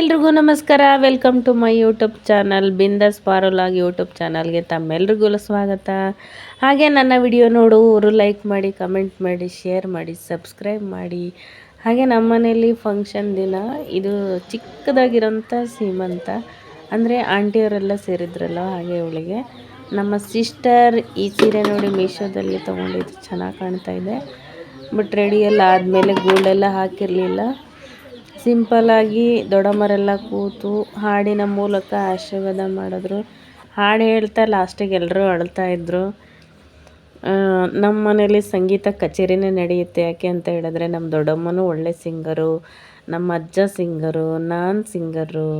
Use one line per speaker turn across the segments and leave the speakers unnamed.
ಎಲ್ರಿಗೂ ನಮಸ್ಕಾರ. Welcome to my YouTube channel Bindas ಪಾರೋಲಾಗ್ YouTube ಚಾನಲ್ಗೆ ತಮ್ಮೆಲ್ರಿಗೂ ಸ್ವಾಗತ. ಹಾಗೆ ನನ್ನ ವಿಡಿಯೋ ನೋಡುವವರು ಲೈಕ್ ಮಾಡಿ ಕಮೆಂಟ್ ಮಾಡಿ ಶೇರ್ ಮಾಡಿ ಸಬ್ಸ್ಕ್ರೈಬ್ ಮಾಡಿ. ಹಾಗೆ ನಮ್ಮ ಮನೆಯಲ್ಲಿ ಫಂಕ್ಷನ್ ದಿನ, ಇದು ಚಿಕ್ಕದಾಗಿರೋಂಥ ಸೀಮಂತ. ಅಂದರೆ ಆಂಟಿಯವರೆಲ್ಲ ಸೇರಿದ್ರಲ್ಲ, ಹಾಗೆ ಅವಳಿಗೆ. ನಮ್ಮ ಸಿಸ್ಟರ್ ಈ ಸೀರೆ ನೋಡಿ ಮೀಶೋದಲ್ಲಿ ತೊಗೊಂಡಿದ್ದು, ಚೆನ್ನಾಗಿ ಕಾಣ್ತಾ ಇದೆ. ಬಟ್ ರೆಡಿಯೆಲ್ಲ ಆದಮೇಲೆ ಗೋಲ್ಡೆಲ್ಲ ಹಾಕಿರಲಿಲ್ಲ. ಸಿಂಪಲ್ಲಾಗಿ ದೊಡ್ಡಮ್ಮರೆಲ್ಲ ಕೂತು ಹಾಡಿನ ಮೂಲಕ ಆಶೀರ್ವಾದ ಮಾಡಿದ್ರು. ಹಾಡು ಹೇಳ್ತಾ ಲಾಸ್ಟಿಗೆ ಎಲ್ಲರೂ ಅಳ್ತಾ ಇದ್ದರು ನಮ್ಮ ಮನೇಲಿ ಸಂಗೀತ ಕಚೇರಿನೇ ನಡೆಯುತ್ತೆ ಯಾಕೆ ಅಂತ ಹೇಳಿದ್ರೆ ನಮ್ಮ ದೊಡ್ಡಮ್ಮನೂ ಒಳ್ಳೆ ಸಿಂಗರು, ನಮ್ಮ ಅಜ್ಜ ಸಿಂಗರು, ನಾನು ಸಿಂಗರು.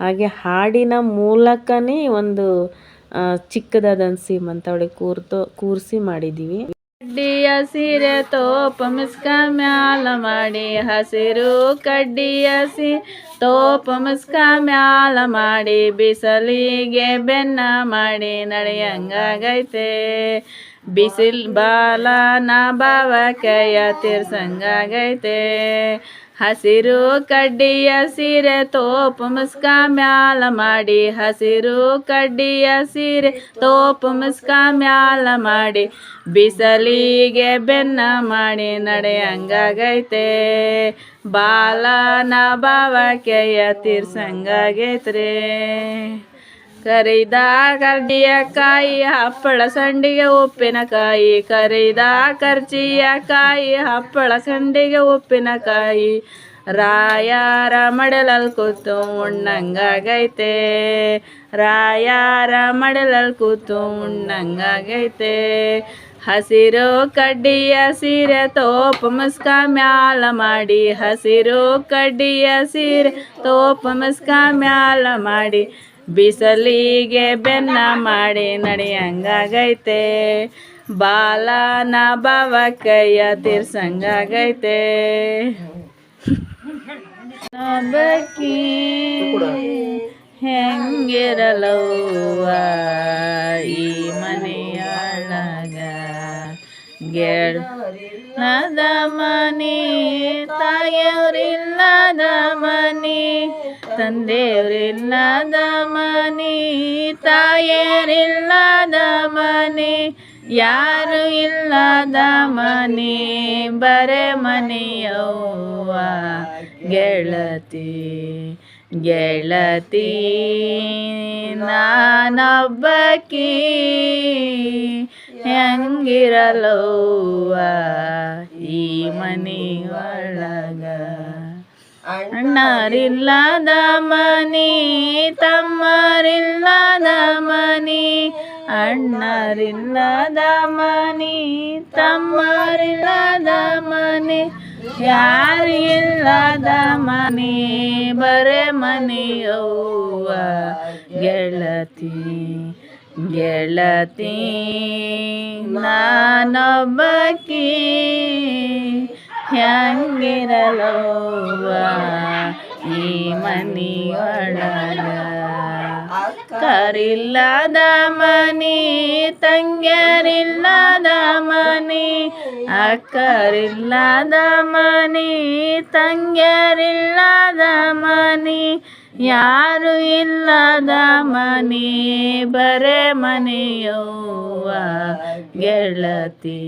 ಹಾಗೆ ಹಾಡಿನ ಮೂಲಕನೇ ಒಂದು ಚಿಕ್ಕದಾದ ಸೀಮಂತ ಅವಳಿಗೆ ಕೂರ್ತು ಕೂರಿಸಿ ಮಾಡಿದ್ದೀವಿ ಕಡ್ಡಿಯ ಸೀರೆ ತೋಪ ಮಿಸ್ಕ ಮ್ಯಾಲ ಮಾಡಿ ಹಸಿರು ಕಡ್ಡಿಯ ಸಿ ತೋಪ ಮಿಸ್ಕ ಮ್ಯಾಲ ಮಾಡಿ ಬಿಸಿಲಿಗೆ ಬೆನ್ನ ಮಾಡಿ ನಡೆಯಂಗಾಗೈತೆ. ಬಿಸಿಲ್ ಬಾಲ ನಾ ಬಾವ ಕೈಯ ತೀರ್ಸಂಗಾಗೈತೆ. ಹಸಿರು ಕಡ್ಡಿಯ ಸೀರೆ ತೋಪು ಮುಸ್ಕ ಮ್ಯಾಲ ಮಾಡಿ. ಹಸಿರು ಕಡ್ಡಿಯ ಸೀರೆ ತೋಪು ಮುಸ್ಕ ಮ್ಯಾಲ ಮಾಡಿ. ಬಿಸಲಿಗೆ ಬೆನ್ನ ಮಾಡಿ ನಡೆಯಂಗಾಗೈತೆ. ಬಾಲನ ಬಾವ ಕೆಯ್ಯ ತೀರ್ಸಂಗಾಗೈತ್ರಿ. ಕರಿದ ಕರ್ಜಿಯ ಕಾಯಿ, ಹಪ್ಪಳ ಸಂಡಿಗೆ ಉಪ್ಪಿನಕಾಯಿ. ಕರಿದ ಕರ್ಜಿಯ ಕಾಯಿ, ಹಪ್ಪಳ ಸಂಡಿಗೆ ಉಪ್ಪಿನಕಾಯಿ. ರಾಯಾರ ಮಡಲಲ್ ಕೂತು ಉಣ್ಣಂಗಾಗೈತೆ. ರಾಯಾರ ಮಡಲಲ್ ಕೂತು ಉಣ್ಣಂಗಾಗೈತೆ. ಹಸಿರು ಕಡ್ಡಿಯ ಸೀರೆ ತೋಪ ಮುಸ್ಕ ಮ್ಯಾಲ ಮಾಡಿ. ಹಸಿರು ಕಡ್ಡಿಯ ಸೀರೆ ತೋಪ ಮುಸ್ಕ ಮ್ಯಾಲ ಮಾಡಿ. ಬಿಸಲಿಗೆ ಬೆನ್ನ ಮಾಡಿ ನಡೆಯಂಗಾಗೈತೆ. ಬಾಲನ ಬಾವ ಕೈಯ ತೀರ್ಸಂಗಾಗೈತೆ. ಬಕ್ಕಿ ಹೆಂಗಿರಲವ್ವ ಈ ಮನೆಯೊಳಗ? ಗೆಳದ ಮನಿ ತಾಯವರಿಲ್ಲದ ಮನಿ ತಂದೆಯವರಿಲ್ಲದ ಮನಿ ತಾಯರಿಲ್ಲದ ಮನಿ ಯಾರು ಇಲ್ಲದ ಮನಿ ಬರೆ ಮನೆಯವ್ವ, ಗೆಳತಿ ಗೆಳತಿ, ನಾನೊಬ್ಬಕಿ. ಹೆಂಗಿರಲವ್ವ ಈ ಮನೆಯೊಳಗ ಅಣ್ಣರಿಲ್ಲದ ಮನಿ ತಮ್ಮರಿಲ್ಲದ ಅಣ್ಣರಿಲ್ಲದ ಮನಿ ತಮ್ಮರಿಲ್ಲದ ಮನೆ ಯಾರಿಲ್ಲದ ಮನೆ ಬರೆ ಮನೆಯವ್ವ ಗೆಳತಿ ಗೆಳತಿ ನಾನೊಬ್ಬಕಿ ಹೆಂಗಿರಲವ್ವ ಈ ಮನಿಯೊಳಗ? ಕರಿಲ್ಲದ ಮನಿ, ತಂಗ್ಯರಿಲ್ಲದ ಮನಿ, ಅಕ್ಕರಿಲ್ಲದ ಮನಿ, ತಂಗ್ಯರಿಲ್ಲದ ಮನಿ, ಯಾರು ಇಲ್ಲದ ಮನಿ, ಬರೆ ಮನೆಯವ್ವ, ಗೆಳತಿ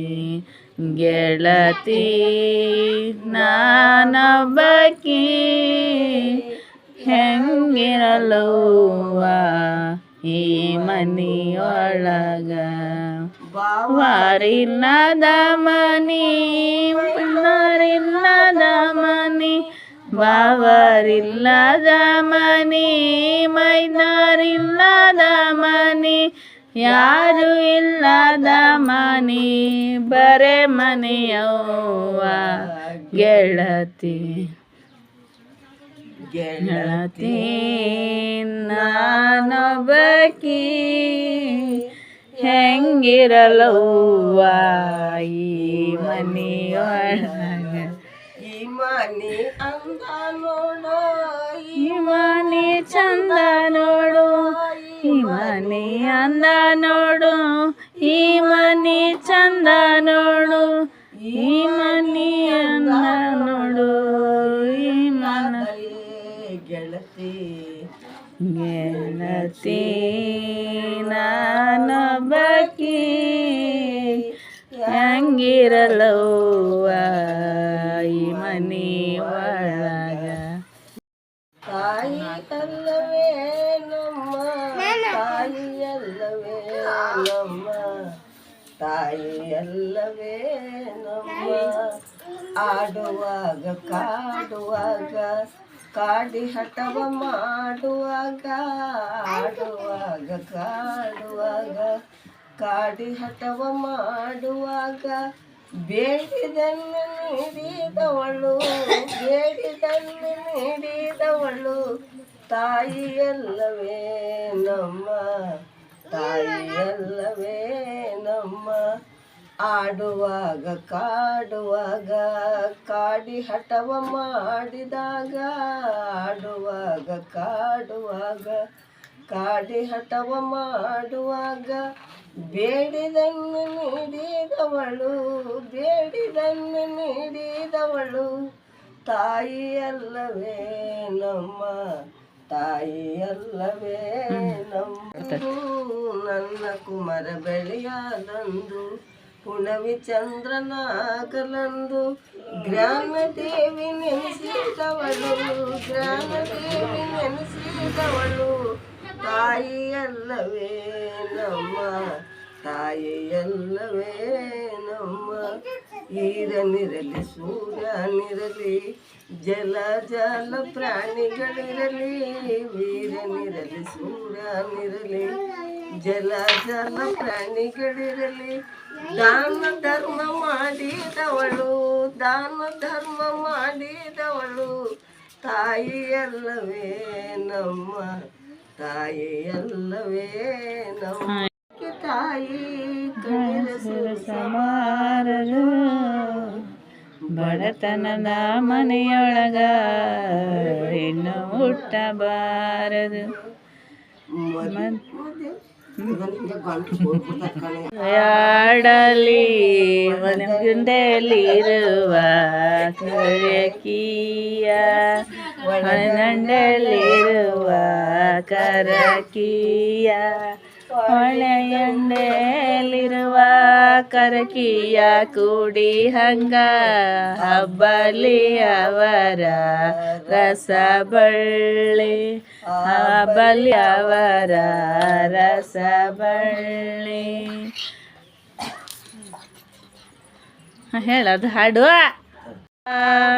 ಗೆಳತಿ, ನಾನೊಬ್ಬಕಿ. ಹೆಂಗಿರಲವ್ವ? ಈ ಮನಿಯೊಳಗ ವಾರಿಲ್ಲದ ಮನಿ ಪಣ್ಣರಿಲ್ಲದ ಮನಿ, ಬಾವರಿಲ್ಲದ ಮನಿ, ಮೈದಾರಿಲ್ಲದ ಮನಿ, ಯಾರು ಇಲ್ಲದ ಮನಿ, ಬರೆ ಮನೆಯವ್ವ ಗೆಳತಿ. ಗೆಳತಿ ನಾನೊಬ್ಬಕಿ ಹೆಂಗಿರಲವ್ವ ಈ ಮನೆಯೊಳಗ?
ಈ ಮನಿ ಅಂದ ನೋಡು
ಈ ಮನೆ ಚಂದ ನೋಡು ಈ ಮನೆ ಅಂದ ನೋಡು ಈ ಮನೆ ಚಂದ ನೋಡು ಈ ಮನೆ ಅಂದ ನೋಡು.
ಗೆಳತಿ ಗೆಳತಿ
ಗೆಳತಿ ನಾನೊಬ್ಬಕಿ ಹೆಂಗಿರಲವ್ವ ಈ ಮನಿ ಒಳಗ?
ತಾಯಿ ಅಲ್ಲವೇ ನಮ್ಮ ತಾಯಿ ಅಲ್ಲವೇ ನಮ್ಮ ತಾಯಿ ಅಲ್ಲವೇ ನಮ್ಮ ಆಡುವಾಗ ಕಾಡುವಾಗ ಕಾಡಿ ಹಠವ ಮಾಡುವಾಗ, ಆಡುವಾಗ, ಕಾಡುವಾಗ. ಕಾಡಿ ಹಠವ ಮಾಡುವಾಗ, ಬೇಡಿದನ್ನು ನೀಡಿದವಳು ಬೇಡಿದನ್ನು ನೀಡಿದವಳು. ತಾಯಿಯಲ್ಲವೇ ನಮ್ಮ ತಾಯಿಯಲ್ಲವೇ ನಮ್ಮ. ಆಡುವಾಗ ಕಾಡುವಾಗ ಕಾಡಿ ಹಠವ ಮಾಡಿದಾಗ ಆಡುವಾಗ ಕಾಡುವಾಗ ಕಾಡಿ ಹಠವ ಮಾಡುವಾಗ ಬೇಡಿದನ್ನು ನೀಡಿದವಳು ಬೇಡಿದನ್ನು ನೀಡಿದವಳು ತಾಯಿಯಲ್ಲವೇ ನಮ್ಮ ತಾಯಿಯಲ್ಲವೇ ನಮ್ಮ ನನ್ನ ಕುಮರ ಬೆಳೆಯಲಂದು ಹುಣವಿ ಚಂದ್ರನಾಗಲಂದು ಗ್ರಾಮದೇವಿ ನೆನೆಸಿದವಳು, ಗ್ರಾಮ ದೇವಿ ನೆನೆಸಿದವಳು. ತಾಯಿಯಲ್ಲವೇ ನಮ್ಮ ತಾಯಿಯಲ್ಲವೇ ನಮ್ಮ. ಈರನಿರಲಿ ಸೂರ್ಯನಿರಲಿ ಜಲ ಜಲ ಪ್ರಾಣಿಗಳಿರಲಿ. ವೀರನಿರಲಿ ಸೂರ್ಯನಿರಲಿ ಜಲ ಜಲ ಪ್ರಾಣಿಗಳಿರಲಿ. ದಾನ ಧರ್ಮ ಮಾಡಿದವಳು, ದಾನ ಧರ್ಮ ಮಾಡಿದವಳು. ತಾಯಿಯಲ್ಲವೇ ನಮ್ಮ ತಾಯಿಯಲ್ಲವೇ ನಮ್ಮ. ತಾಯಿ
ಸಮಾರಗ ಬಡತನದ ಮನೆಯೊಳಗ ಇನ್ನು ಹುಟ್ಟಬಾರದು ಯಾಡಲಿ ಮನಗುಂದಲಿರುವ ಕರಕಿಯ ಮನದಂಡಲಿರುವ ಕರಕಿಯ ಹೊಳೆಯಂಡೇಲಿರುವ ಕರಕಿಯ ಕೂಡಿ ಹಂಗ ಹಬ್ಬಲಿ ಅವರ ರಸಬಳ್ಳಿ ಹಬ್ಬಲಿ ಅವರ ರಸಬಳ್ಳಿ ಹೇಳದು ಹಾಡು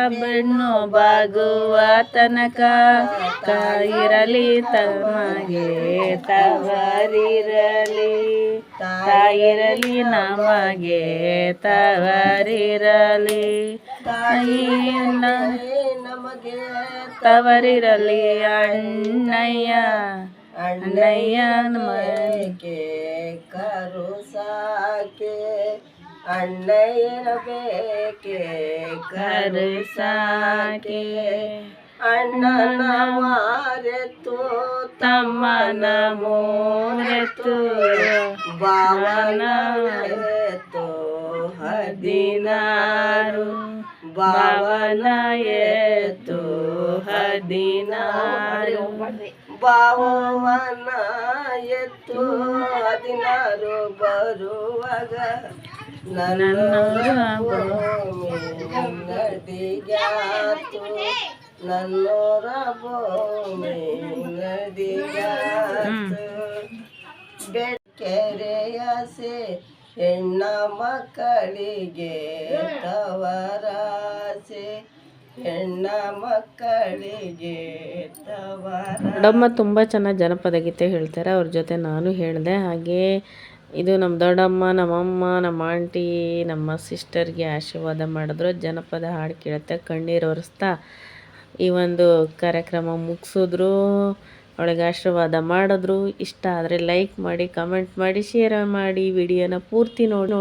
ಬೆಣ್ಣು ಬಾಗುವ ತನಕ ತಾಯಿರಲಿ, ತಮಗೆ ತವರಿರಲಿ. ತಾಯಿರಲಿ, ನಮಗೆ ತವರಿರಲಿ. ತಾಯಿಯನ್ನ
ನಮಗೆ
ತವರಿರಲಿ, ಅಣ್ಣಯ್ಯ. ಅಣ್ಣಯ್ಯ
ಮನೆಗೆ ಕರು ಸಾಕೆ ಅಣ್ಣಯ್ಯರಬೇಕೆ ಕರು
ಸಾಕೆ
ಅಣ್ಣನ ಮಾರೆತ್ತು
ತಮ್ಮನ ಮೂರೆತ್ತು
ಭಾವನ ಎತ್ತು ಹದಿನಾರು
ಭಾವನ ಎತ್ತು ಹದಿನಾರು
ಭಾವನ ಎತ್ತು ಹದಿನಾರು ಬರುವಾಗ ನನ್ನ ಭೂಮಿ ನದಿಗಾತು ನನ್ನೋರ ಭೂಮಿ ನದಿಗಾತು ಬೆಡ್ಕೆರೆಯಾಸೆ ಹೆಣ್ಣ ಮಕ್ಕಳಿಗೆ ತವರಾಸೆ. ಹೆಣ್ಣ ಮಕ್ಕಳಿಗೆ ತವರ
ಮೇಡಮ್ಮ ತುಂಬ ಚೆನ್ನಾಗಿ ಜನಪದ ಗೀತೆ ಹೇಳ್ತಾರೆ. ಅವ್ರ ಜೊತೆ ನಾನು ಹೇಳಿದೆ. ಹಾಗೆ ಇದು ನಮ್ಮ ದೊಡ್ಡಮ್ಮ ನಮ್ಮಮ್ಮ ನಮ್ಮ ಆಂಟಿ, ನಮ್ಮ ಸಿಸ್ಟರ್ಗೆ ಆಶೀರ್ವಾದ ಮಾಡಿದ್ರು. ಜನಪದ ಹಾಡು ಕೇಳುತ್ತೆ, ಕಣ್ಣೀರು ಒರೆಸ್ತಾ ಈ ಒಂದು ಕಾರ್ಯಕ್ರಮ ಮುಗಿಸಿದ್ರು. ಅವಳಿಗೆ ಆಶೀರ್ವಾದ ಮಾಡಿದ್ರು. ಇಷ್ಟ ಆದರೆ ಲೈಕ್ ಮಾಡಿ ಕಮೆಂಟ್ ಮಾಡಿ ಶೇರ್ ಮಾಡಿ, ವಿಡಿಯೋನ ಪೂರ್ತಿ ನೋಡಿ.